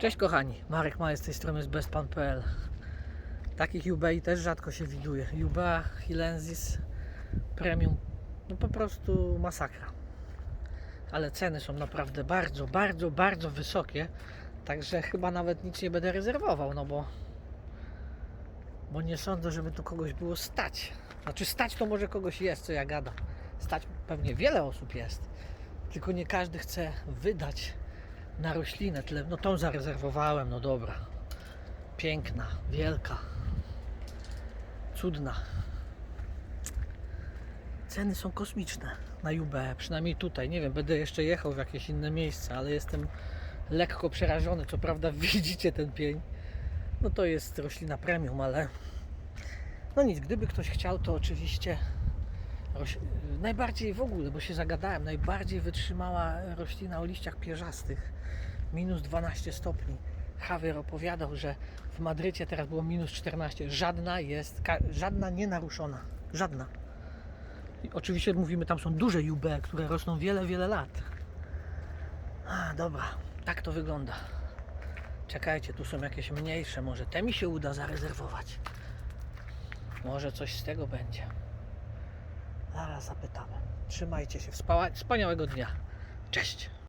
Cześć kochani, Marek Majer z tej strony z bestpan.pl Takich Ubei też rzadko się widuje. Ubea Hilensis Premium, no po prostu masakra. Ale ceny są naprawdę bardzo, bardzo, bardzo wysokie. Także chyba nawet nic nie będę rezerwował, no bo bo nie sądzę, żeby tu kogoś było stać. Znaczy stać to może kogoś jest, co ja gadam. Stać pewnie wiele osób jest. Tylko nie każdy chce wydać na roślinę tyle. No tą zarezerwowałem, no dobra. Piękna, wielka, cudna. Ceny są kosmiczne na UB, przynajmniej tutaj. Nie wiem, będę jeszcze jechał w jakieś inne miejsce, ale jestem lekko przerażony. Co prawda widzicie ten pień. No to jest roślina premium, ale no nic, gdyby ktoś chciał, to oczywiście. Najbardziej w ogóle, bo się zagadałem, najbardziej wytrzymała roślina o liściach pierzastych minus 12 stopni. Javier opowiadał, że w Madrycie teraz było minus 14. Żadna jest, żadna nie naruszona. Żadna. I oczywiście mówimy, tam są duże UB, które rosną wiele, wiele lat. A, dobra, tak to wygląda. Czekajcie, tu są jakieś mniejsze, może te mi się uda zarezerwować. Może coś z tego będzie. Zaraz zapytamy. Trzymajcie się. Wspaniałego dnia. Cześć.